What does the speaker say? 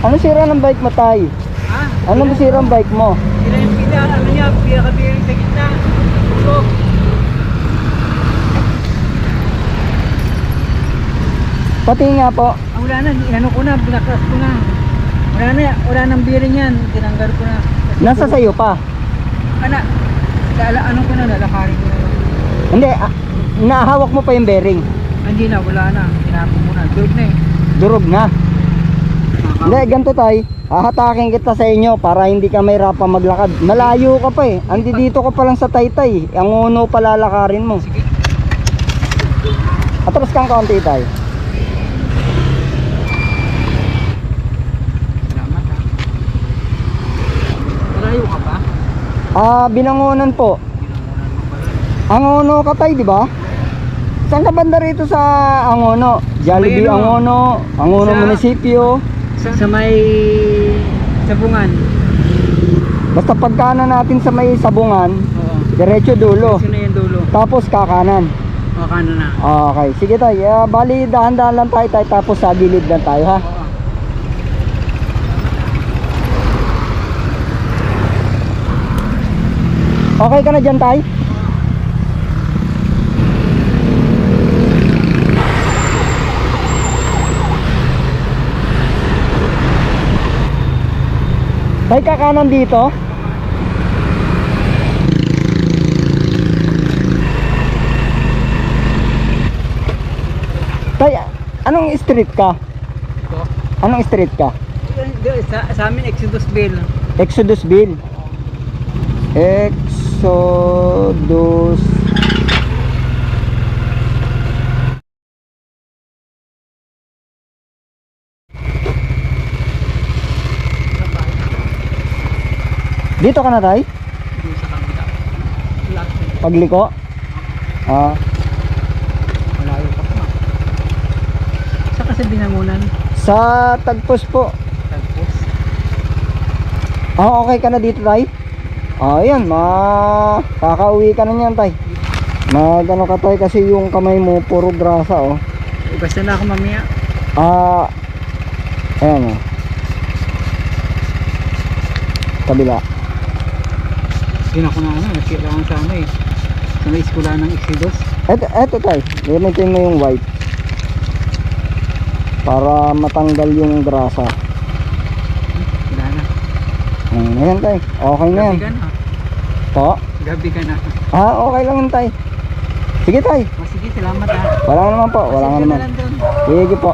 Ano sira ng bike mo, tay? Ha? Ano sira ng bike mo? Sila yung pila, ano niya, pinaka-bearing sa gitna. So, Pati nga po, ah, wala na, inano ko na, binakas ko na. Wala na, wala nang bearing yan, tinanggal ko na. nasa sayo pa. Ana, lala, ano ko na, lalakarin ko na. Hindi, ah, nahawak mo pa yung bearing. Ah, Hindi na, wala na, tinapon ko na. Durog na eh. Durog na. Hindi, ganito tay. Hahatakin kita sa inyo para hindi ka mahirapan maglakad. Malayo ka pa eh. Andi dito ka pa lang sa taytay. Ang uno pa lalakarin mo. Sige. Atras kang kaunti tay. Ha. Malayo ka pa? Ah, binangonan po. Angono ka tay, di ba? Saan ka banda rito sa Angono? Jollibee May? Angono, Angono Munisipyo. Sa, sa may sabungan. Basta pagkanan natin sa may sabungan, Oo. diretso dulo. Na yung dulo. Tapos kakanan. O, kano na. Okay, sige tay. Ah, bali dahan-dahan lang tayo tay tapos sa gilid lang tayo ha. Oo. Okay ka na dyan tay? Tay kakanan dito? Tay, anong street ka? Ito. Anong street ka? Sa, sa amin, Exodus Bill. Exodusville. Exodus. Dito ka na tay? Doon sa kabila. Pagliko? Ah, Malayo ka pa. Sa kasi binangunan. sa tagpos po. Tapos. Ah, okay ka na dito tay? Ah, yan, ma kakauwi ka na niyan tay. Mag ano ka tay kasi yung kamay mo puro grasa oh. Basta na ako mamaya. Ah, ayan o. Kabila. Yun ako na ano, nagkailangan sa ano eh. Sa may eskwela ng Exodus. Eto, eto tay. Gamitin mo yung white. Para matanggal yung grasa. Wala na. Ayan, ayan tay. Okay na yan. Gabi ka na. Po? Gabi ka na. Ah, okay lang yun tay. Sige tay. O sige, salamat ah. Wala nga naman po. Wala nga naman. Sige po.